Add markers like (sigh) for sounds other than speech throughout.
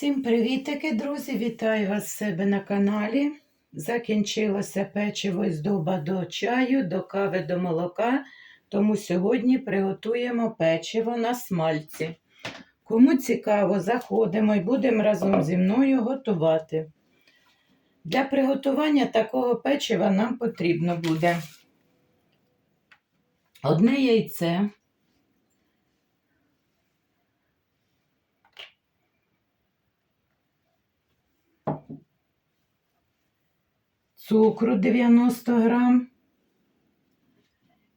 Всім привітики, друзі! Вітаю вас себе на каналі. Закінчилося печиво з дуба до чаю, до кави, до молока. Тому сьогодні приготуємо печиво на смальці. Кому цікаво, заходимо і будемо разом зі мною готувати. Для приготування такого печива нам потрібно буде одне яйце. Цукру 90 грам.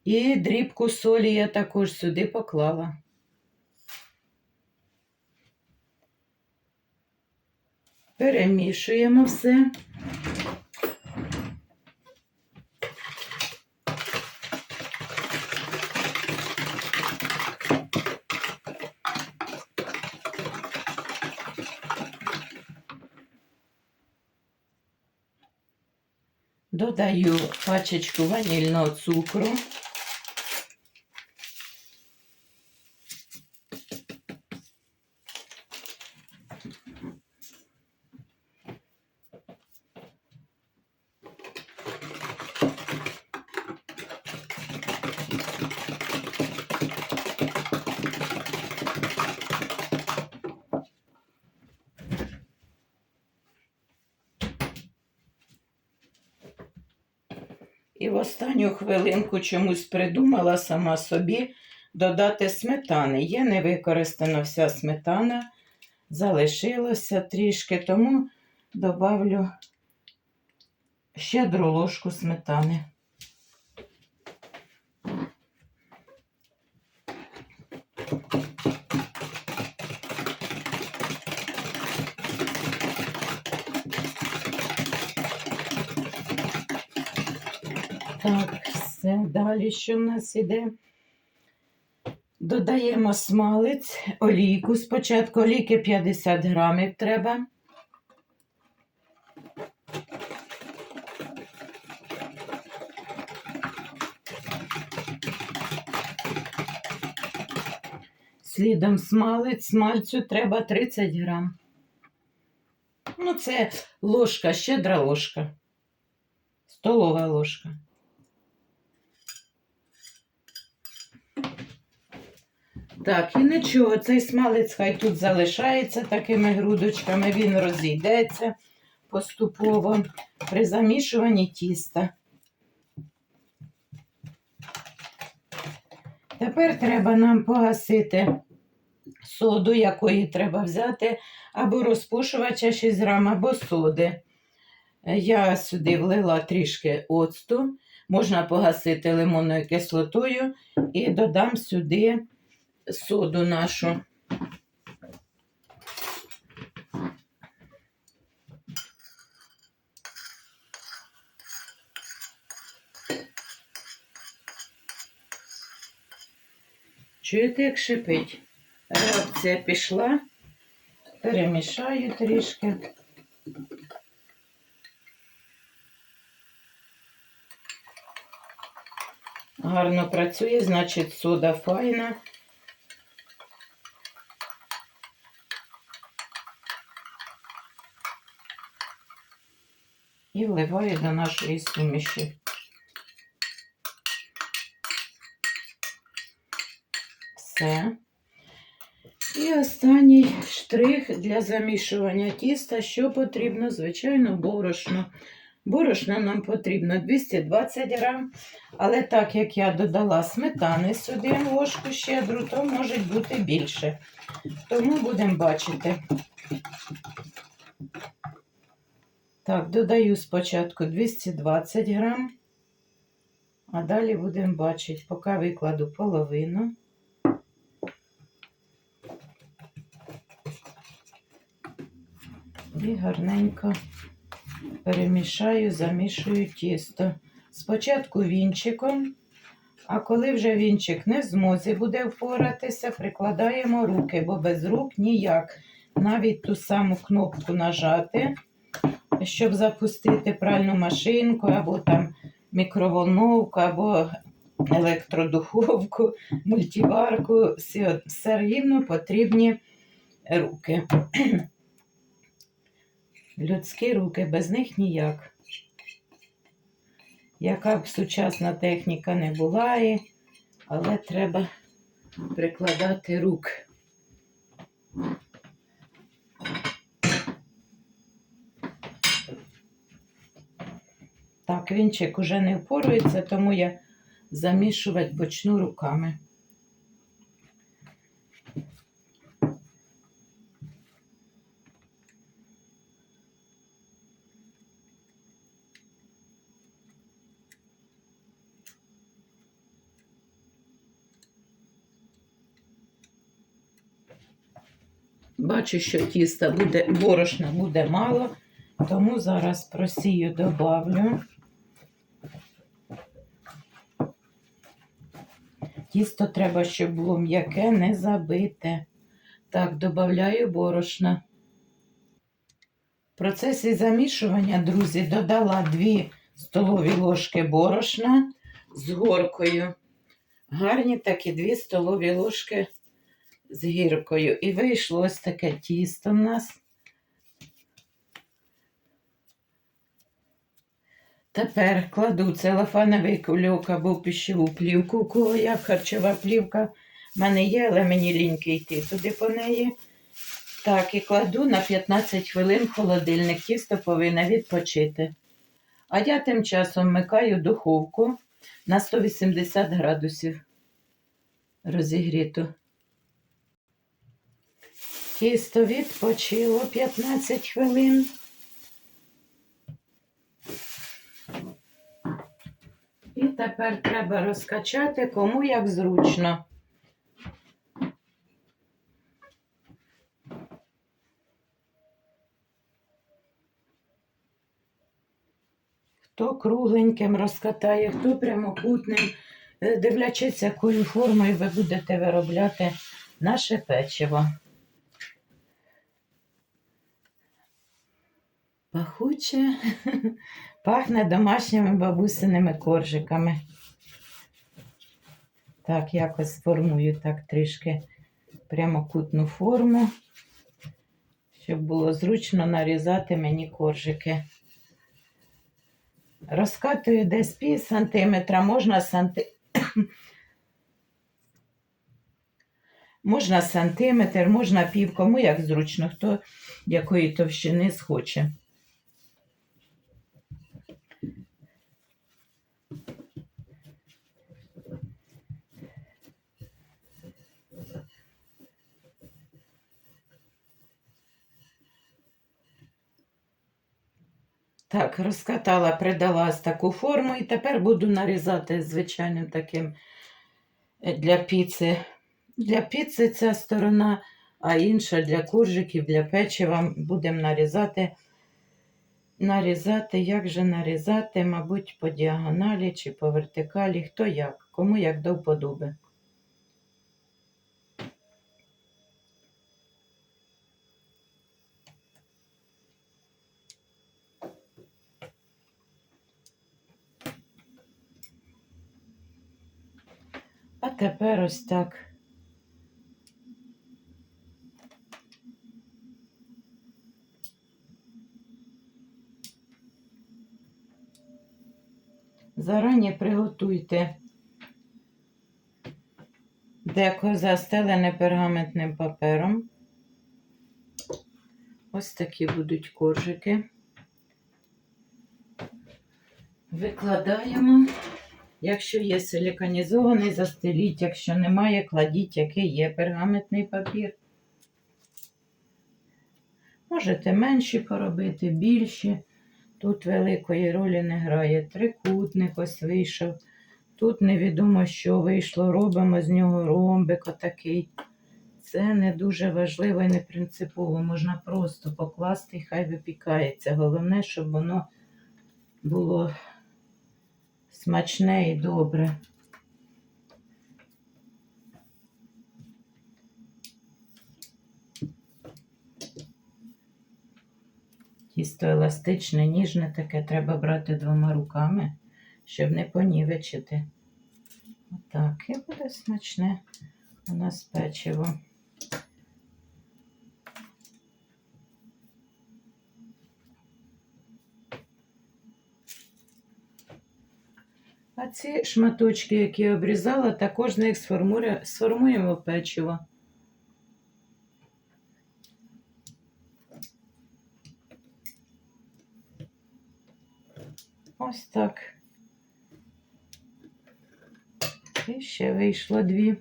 І дрібку солі я також сюди поклала. Перемішуємо все. Додаю пачечку ванільного цукру. І в останню хвилинку чомусь придумала сама собі додати сметани. Є не використана вся сметана, залишилося трішки, тому добавлю щедру ложку сметани. Так, все, далі що в нас іде? Додаємо смалець, олійку. Спочатку олійки 50 грамів треба. Слідом смалець, смальцю треба 30 грам. Ну, це ложка, щедра ложка. Столова ложка. Так, і нічого, цей смалець хай тут залишається такими грудочками, він розійдеться поступово при замішуванні тіста. Тепер треба нам погасити соду, якої треба взяти, або розпушувача 6 грам, або соди. Я сюди влила трішки оцту, можна погасити лимонною кислотою і додам сюди соду нашу. Чуєте, як шипить? Реакція пішла, перемішаю трішки. Гарно працює, значить, сода файна. І вливаю до нашої суміші. Все. І останній штрих для замішування тіста, що потрібно, звичайно, борошно. Борошна нам потрібно 220 грам, але так як я додала сметани сюди ложку щедру, то може бути більше. Тому будемо бачити. Так, додаю спочатку 220 грам, а далі будемо бачити, поки викладу половину. І гарненько перемішаю, замішую тісто. Спочатку вінчиком, а коли вже вінчик не в змозі буде впоратися, прикладаємо руки, бо без рук ніяк. Навіть ту саму кнопку нажати, щоб запустити пральну машинку, або там мікроволновку, або електродуховку, (laughs) мультиварку, все, все рівно потрібні руки. (clears throat) Людські руки, без них ніяк. Яка б сучасна техніка не була, але треба прикладати рук. Так, вінчик уже не впорується, тому я замішувати почну руками. Бачу, що тіста буде, борошна буде мало, тому зараз просію добавлю. Тісто треба, щоб було м'яке, не забите. Так, додаю борошна. В процесі замішування, друзі, додала 2 столові ложки борошна з горкою. Гарні такі 2 столові ложки з гіркою. І вийшло ось таке тісто в нас. Тепер кладу целофановий кульок або пищеву плівку, у кого як харчова плівка. В мене є, але мені ліньки йти туди по неї. Так, і кладу на 15 хвилин холодильник. Тісто повинно відпочити. А я тим часом вмикаю духовку на 180 градусів розігріту. Тісто відпочило 15 хвилин. І тепер треба розкачати, кому як зручно. Хто кругленьким розкатає, хто прямокутним, Е, дивлячись, якою формою ви будете виробляти наше печиво. Пахуче, (laughs) пахне домашніми бабусиними коржиками. Так, якось сформую так трішки прямокутну форму, щоб було зручно нарізати мені коржики. Розкатую десь пів сантиметра, можна санти... (coughs) можна сантиметр, можна пів, кому як зручно, хто якої товщини схоче. Так, розкатала, придала таку форму і тепер буду нарізати звичайним таким е, для піци. Для піци ця сторона, а інша для коржиків, для печива будемо нарізати. Нарізати, як же нарізати, мабуть, по діагоналі чи по вертикалі, хто як, кому як до вподоби. Тепер ось так. Зарані приготуйте деко застелене пергаментним папером. Ось такі будуть коржики. Викладаємо. Якщо є силіканізований, застеліть, якщо немає, кладіть, який є пергаментний папір. Можете менші поробити, більші. Тут великої ролі не грає. Трикутник ось вийшов. Тут невідомо, що вийшло. Робимо з нього ромбик отакий. Це не дуже важливо і не принципово. Можна просто покласти і хай випікається. Головне, щоб воно було смачне і добре. Тісто еластичне, ніжне таке, треба брати двома руками, щоб не понівечити. Отак, і буде смачне у нас печиво. Ці шматочки, які я обрізала, також з них сформуємо печиво. Ось так. І ще вийшло дві.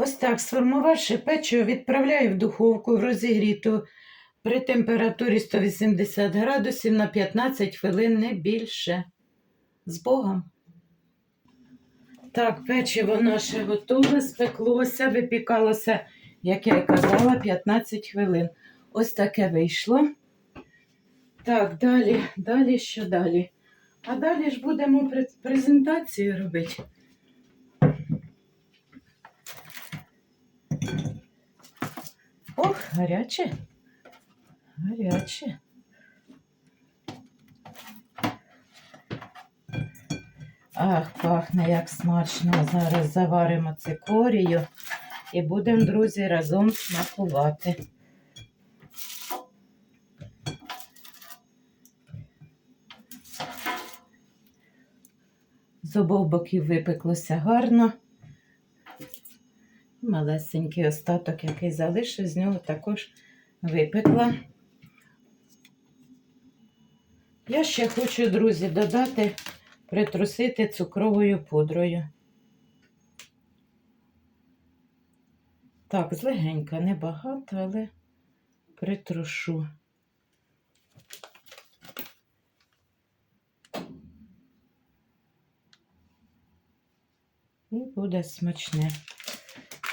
Ось так, сформувавши печиво, відправляю в духовку розігріту при температурі 180 градусів на 15 хвилин, не більше. З Богом. Так, печиво наше готове, спеклося, випікалося, як я й казала, 15 хвилин. Ось таке вийшло. Так, далі, далі, що далі? А далі ж будемо презентацію робити. Гаряче. Гаряче. Ах, пахне як смачно. Зараз заваримо цикорію і будемо, друзі, разом смакувати. З обох боків випеклося гарно. Малесенький остаток, який залишив, з нього також випекла. Я ще хочу, друзі, додати, притрусити цукровою пудрою. Так, злегенька, небагато, але притрушу. І буде смачне.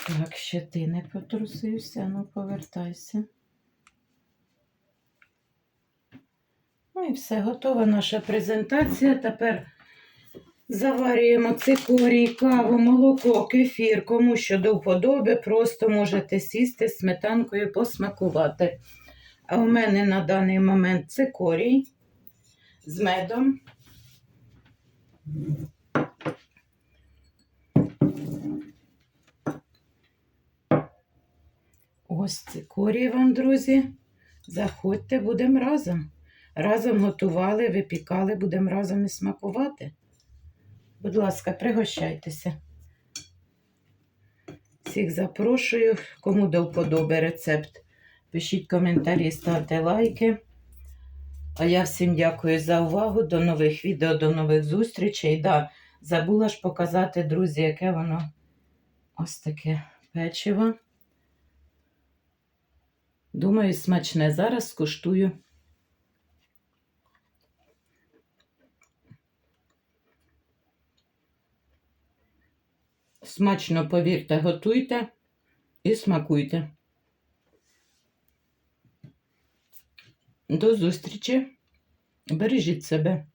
Так, ще ти не потрусився, ну повертайся. Ну і все, готова наша презентація. Тепер заварюємо цикорій, каву, молоко, кефір. Кому що до вподоби, просто можете сісти сметанкою посмакувати. А у мене на даний момент цикорій з медом. Ось цикорій вам, друзі. Заходьте, будемо разом. Разом готували, випікали, будемо разом і смакувати. Будь ласка, пригощайтеся. Всіх запрошую, кому до вподоби рецепт. Пишіть коментарі, ставте лайки. А я всім дякую за увагу. До нових відео, до нових зустрічей. Да, забула ж показати, друзі, яке воно ось таке печиво. Думаю, смачне. Зараз скуштую. Смачно, повірте, готуйте і смакуйте. До зустрічі. Бережіть себе.